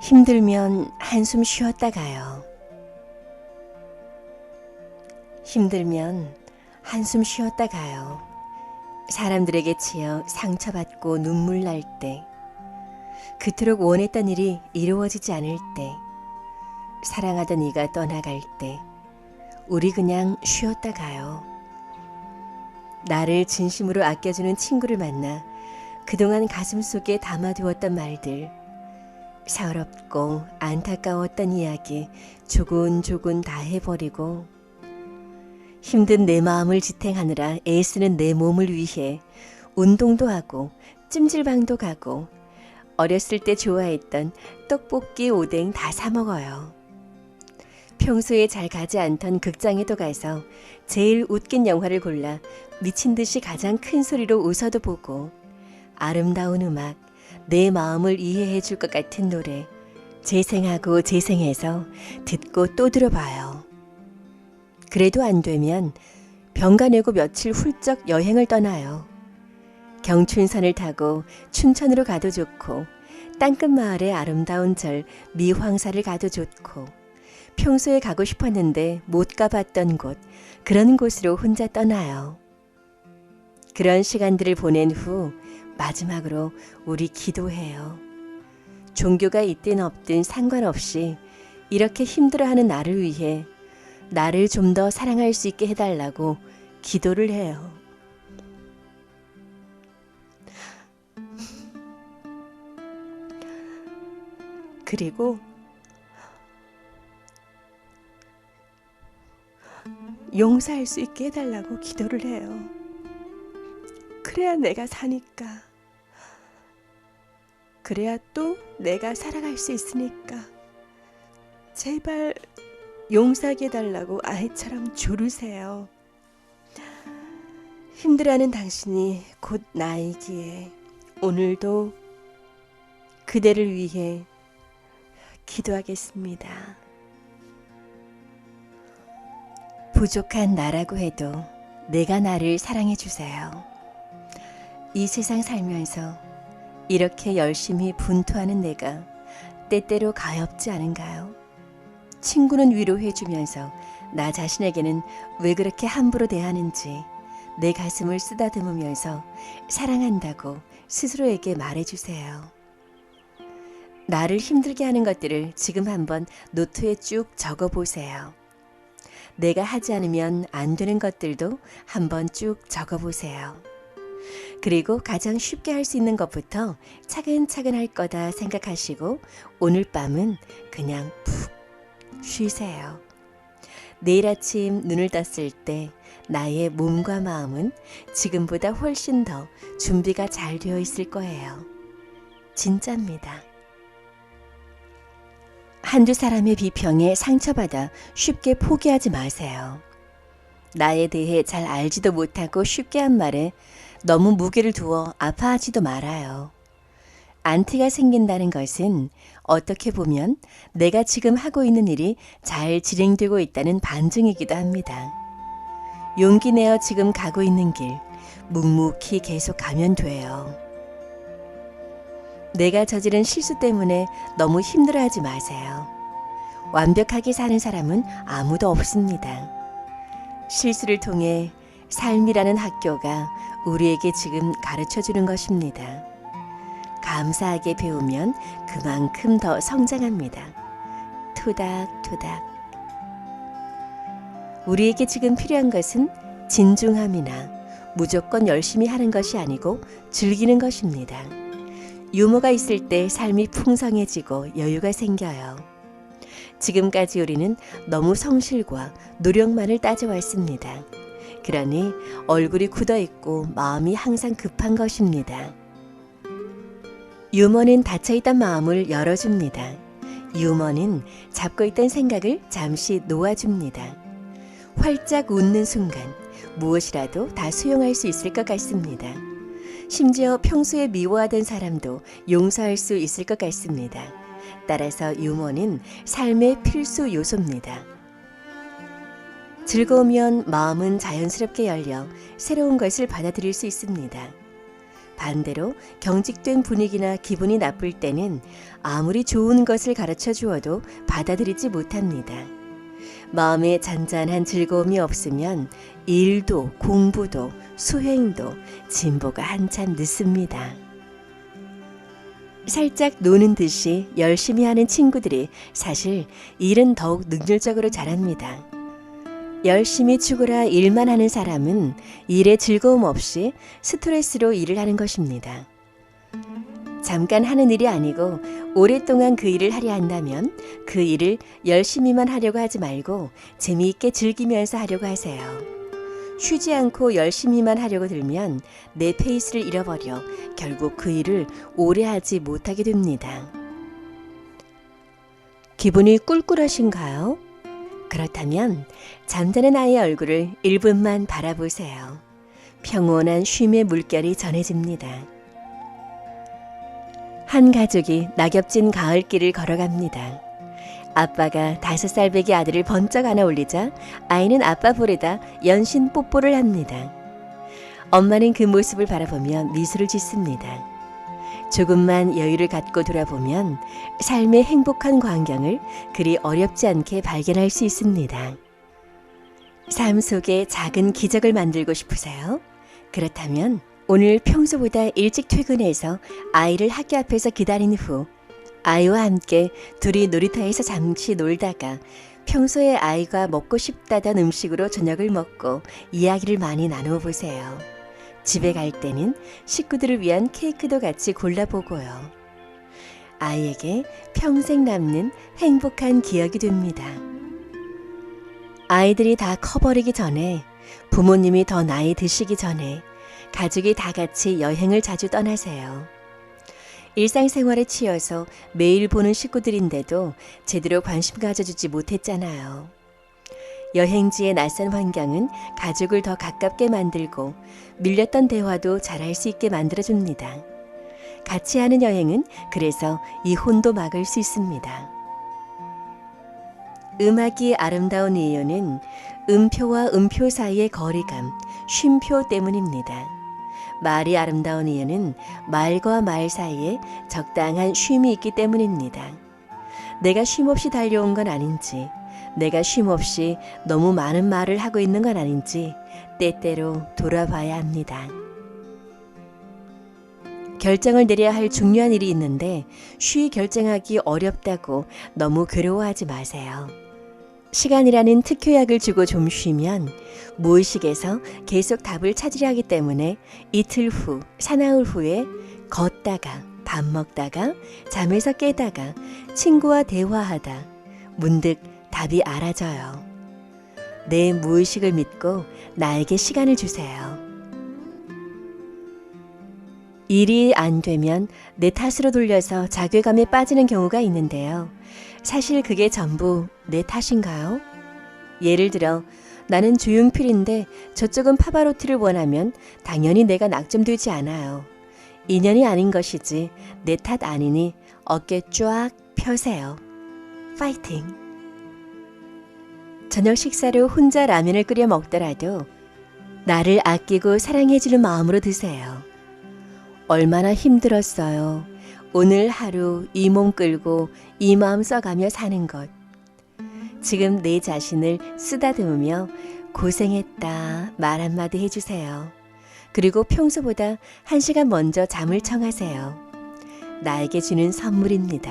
힘들면 한숨 쉬었다 가요. 힘들면 한숨 쉬었다 가요. 사람들에게 치여 상처받고 눈물 날 때, 그토록 원했던 일이 이루어지지 않을 때, 사랑하던 이가 떠나갈 때, 우리 그냥 쉬었다 가요. 나를 진심으로 아껴주는 친구를 만나 그동안 가슴 속에 담아두었던 말들, 서럽고 안타까웠던 이야기 조곤조곤 다 해버리고 힘든 내 마음을 지탱하느라 애쓰는 내 몸을 위해 운동도 하고 찜질방도 가고 어렸을 때 좋아했던 떡볶이 오뎅 다 사 먹어요. 평소에 잘 가지 않던 극장에도 가서 제일 웃긴 영화를 골라 미친 듯이 가장 큰 소리로 웃어도 보고 아름다운 음악, 내 마음을 이해해 줄 것 같은 노래 재생하고 재생해서 듣고 또 들어봐요. 그래도 안 되면 병가 내고 며칠 훌쩍 여행을 떠나요. 경춘선을 타고 춘천으로 가도 좋고 땅끝 마을의 아름다운 절 미황사를 가도 좋고 평소에 가고 싶었는데 못 가봤던 곳 그런 곳으로 혼자 떠나요. 그런 시간들을 보낸 후 마지막으로 우리 기도해요. 종교가 있든 없든 상관없이 이렇게 힘들어하는 나를 위해 나를 좀 더 사랑할 수 있게 해달라고 기도를 해요. 그리고 용서할 수 있게 해달라고 기도를 해요. 그래야 내가 사니까. 그래야 또 내가 살아갈 수 있으니까. 제발 용서하게 해달라고 아이처럼 조르세요. 힘들어하는 당신이 곧 나이기에 오늘도 그대를 위해 기도하겠습니다. 부족한 나라고 해도 내가 나를 사랑해 주세요. 이 세상 살면서 이렇게 열심히 분투하는 내가 때때로 가엾지 않은가요? 친구는 위로해 주면서 나 자신에게는 왜 그렇게 함부로 대하는지 내 가슴을 쓰다듬으면서 사랑한다고 스스로에게 말해 주세요. 나를 힘들게 하는 것들을 지금 한번 노트에 쭉 적어 보세요. 내가 하지 않으면 안 되는 것들도 한번 쭉 적어 보세요. 그리고 가장 쉽게 할 수 있는 것부터 차근차근 할 거다 생각하시고 오늘 밤은 그냥 푹 쉬세요. 내일 아침 눈을 떴을 때 나의 몸과 마음은 지금보다 훨씬 더 준비가 잘 되어 있을 거예요. 진짜입니다. 한두 사람의 비평에 상처받아 쉽게 포기하지 마세요. 나에 대해 잘 알지도 못하고 쉽게 한 말에 너무 무게를 두어 아파하지도 말아요. 안티가 생긴다는 것은 어떻게 보면 내가 지금 하고 있는 일이 잘 진행되고 있다는 반증이기도 합니다. 용기 내어 지금 가고 있는 길 묵묵히 계속 가면 돼요. 내가 저지른 실수 때문에 너무 힘들어하지 마세요. 완벽하게 사는 사람은 아무도 없습니다. 실수를 통해 삶이라는 학교가 우리에게 지금 가르쳐 주는 것입니다. 감사하게 배우면 그만큼 더 성장합니다. 토닥토닥. 우리에게 지금 필요한 것은 진중함이나 무조건 열심히 하는 것이 아니고 즐기는 것입니다. 유머가 있을 때 삶이 풍성해지고 여유가 생겨요. 지금까지 우리는 너무 성실과 노력만을 따져왔습니다. 그러니 얼굴이 굳어 있고 마음이 항상 급한 것입니다. 유머는 닫혀있던 마음을 열어줍니다. 유머는 잡고 있던 생각을 잠시 놓아줍니다. 활짝 웃는 순간 무엇이라도 다 수용할 수 있을 것 같습니다. 심지어 평소에 미워하던 사람도 용서할 수 있을 것 같습니다. 따라서 유머는 삶의 필수 요소입니다. 즐거우면 마음은 자연스럽게 열려 새로운 것을 받아들일 수 있습니다. 반대로 경직된 분위기나 기분이 나쁠 때는 아무리 좋은 것을 가르쳐 주어도 받아들이지 못합니다. 마음에 잔잔한 즐거움이 없으면 일도 공부도 수행도 진보가 한참 늦습니다. 살짝 노는 듯이 열심히 하는 친구들이 사실 일은 더욱 능률적으로 잘합니다. 열심히 죽으라 일만 하는 사람은 일에 즐거움 없이 스트레스로 일을 하는 것입니다. 잠깐 하는 일이 아니고 오랫동안 그 일을 하려 한다면 그 일을 열심히만 하려고 하지 말고 재미있게 즐기면서 하려고 하세요. 쉬지 않고 열심히만 하려고 들면 내 페이스를 잃어버려 결국 그 일을 오래 하지 못하게 됩니다. 기분이 꿀꿀하신가요? 그렇다면 잠자는 아이의 얼굴을 1분만 바라보세요. 평온한 쉼의 물결이 전해집니다. 한 가족이 낙엽진 가을길을 걸어갑니다. 아빠가 다섯 살 배기 아들을 번쩍 안아 올리자 아이는 아빠 볼에다 연신 뽀뽀를 합니다. 엄마는 그 모습을 바라보며 미소를 짓습니다. 조금만 여유를 갖고 돌아보면 삶의 행복한 광경을 그리 어렵지 않게 발견할 수 있습니다. 삶 속에 작은 기적을 만들고 싶으세요? 그렇다면 오늘 평소보다 일찍 퇴근해서 아이를 학교 앞에서 기다린 후 아이와 함께 둘이 놀이터에서 잠시 놀다가 평소에 아이가 먹고 싶다던 음식으로 저녁을 먹고 이야기를 많이 나누어 보세요. 집에 갈 때는 식구들을 위한 케이크도 같이 골라보고요. 아이에게 평생 남는 행복한 기억이 됩니다. 아이들이 다 커버리기 전에 부모님이 더 나이 드시기 전에 가족이 다 같이 여행을 자주 떠나세요. 일상생활에 치여서 매일 보는 식구들인데도 제대로 관심 가져주지 못했잖아요. 여행지의 낯선 환경은 가족을 더 가깝게 만들고 밀렸던 대화도 잘할 수 있게 만들어줍니다. 같이 하는 여행은 그래서 이혼도 막을 수 있습니다. 음악이 아름다운 이유는 음표와 음표 사이의 거리감, 쉼표 때문입니다. 말이 아름다운 이유는 말과 말 사이에 적당한 쉼이 있기 때문입니다. 내가 쉼없이 달려온 건 아닌지, 내가 쉼없이 너무 많은 말을 하고 있는 건 아닌지 때때로 돌아봐야 합니다. 결정을 내려야 할 중요한 일이 있는데 쉬 결정하기 어렵다고 너무 괴로워하지 마세요. 시간이라는 특효약을 주고 좀 쉬면 무의식에서 계속 답을 찾으려 하기 때문에 이틀 후, 사나흘 후에 걷다가 밥 먹다가 잠에서 깨다가 친구와 대화하다 문득 답이 알아져요. 내 무의식을 믿고 나에게 시간을 주세요. 일이 안 되면 내 탓으로 돌려서 자괴감에 빠지는 경우가 있는데요. 사실 그게 전부 내 탓인가요? 예를 들어 나는 조용필인데 저쪽은 파바로티를 원하면 당연히 내가 낙점되지 않아요. 인연이 아닌 것이지 내 탓 아니니 어깨 쫙 펴세요. 파이팅! 저녁 식사로 혼자 라면을 끓여 먹더라도 나를 아끼고 사랑해주는 마음으로 드세요. 얼마나 힘들었어요. 오늘 하루 이 몸 끌고 이 마음 써가며 사는 것. 지금 내 자신을 쓰다듬으며 고생했다 말 한마디 해주세요. 그리고 평소보다 한 시간 먼저 잠을 청하세요. 나에게 주는 선물입니다.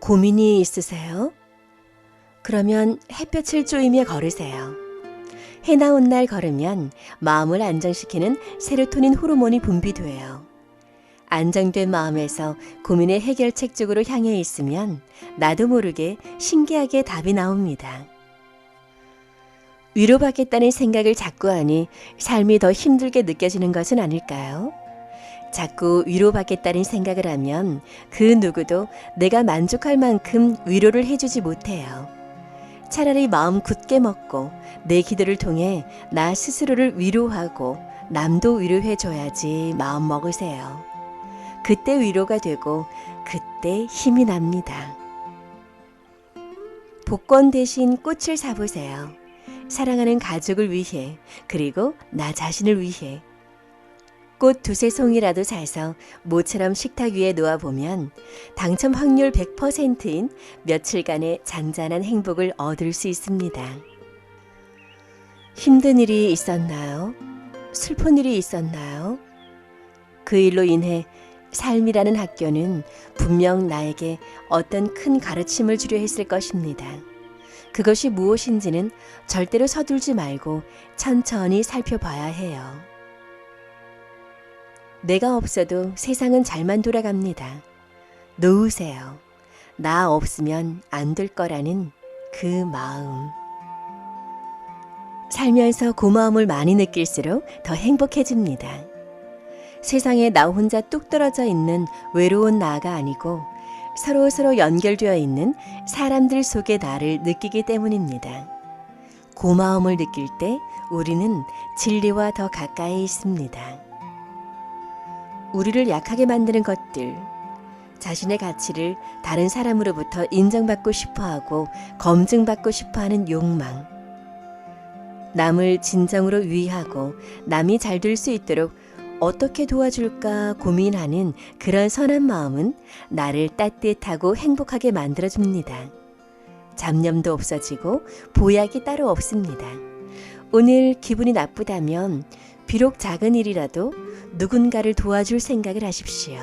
고민이 있으세요? 그러면 햇볕을 쬐이며 걸으세요. 해 나온 날 걸으면 마음을 안정시키는 세로토닌 호르몬이 분비돼요. 안정된 마음에서 고민의 해결책 쪽으로 향해 있으면 나도 모르게 신기하게 답이 나옵니다. 위로받겠다는 생각을 자꾸 하니 삶이 더 힘들게 느껴지는 것은 아닐까요? 자꾸 위로받겠다는 생각을 하면 그 누구도 내가 만족할 만큼 위로를 해주지 못해요. 차라리 마음 굳게 먹고 내 기도를 통해 나 스스로를 위로하고 남도 위로해줘야지 마음 먹으세요. 그때 위로가 되고 그때 힘이 납니다. 복권 대신 꽃을 사보세요. 사랑하는 가족을 위해 그리고 나 자신을 위해 꽃 두세 송이라도 사서 모처럼 식탁 위에 놓아보면 당첨 확률 100%인 며칠간의 잔잔한 행복을 얻을 수 있습니다. 힘든 일이 있었나요? 슬픈 일이 있었나요? 그 일로 인해 삶이라는 학교는 분명 나에게 어떤 큰 가르침을 주려 했을 것입니다. 그것이 무엇인지는 절대로 서둘지 말고 천천히 살펴봐야 해요. 내가 없어도 세상은 잘만 돌아갑니다. 놓으세요. 나 없으면 안 될 거라는 그 마음. 살면서 고마움을 많이 느낄수록 더 행복해집니다. 세상에 나 혼자 뚝 떨어져 있는 외로운 나가 아니고 서로 서로 연결되어 있는 사람들 속의 나를 느끼기 때문입니다. 고마움을 느낄 때 우리는 진리와 더 가까이 있습니다. 우리를 약하게 만드는 것들, 자신의 가치를 다른 사람으로부터 인정받고 싶어 하고 검증받고 싶어 하는 욕망, 남을 진정으로 위하고 남이 잘 될 수 있도록 어떻게 도와줄까 고민하는 그런 선한 마음은 나를 따뜻하고 행복하게 만들어줍니다. 잡념도 없어지고 보약이 따로 없습니다. 오늘 기분이 나쁘다면 비록 작은 일이라도 누군가를 도와줄 생각을 하십시오.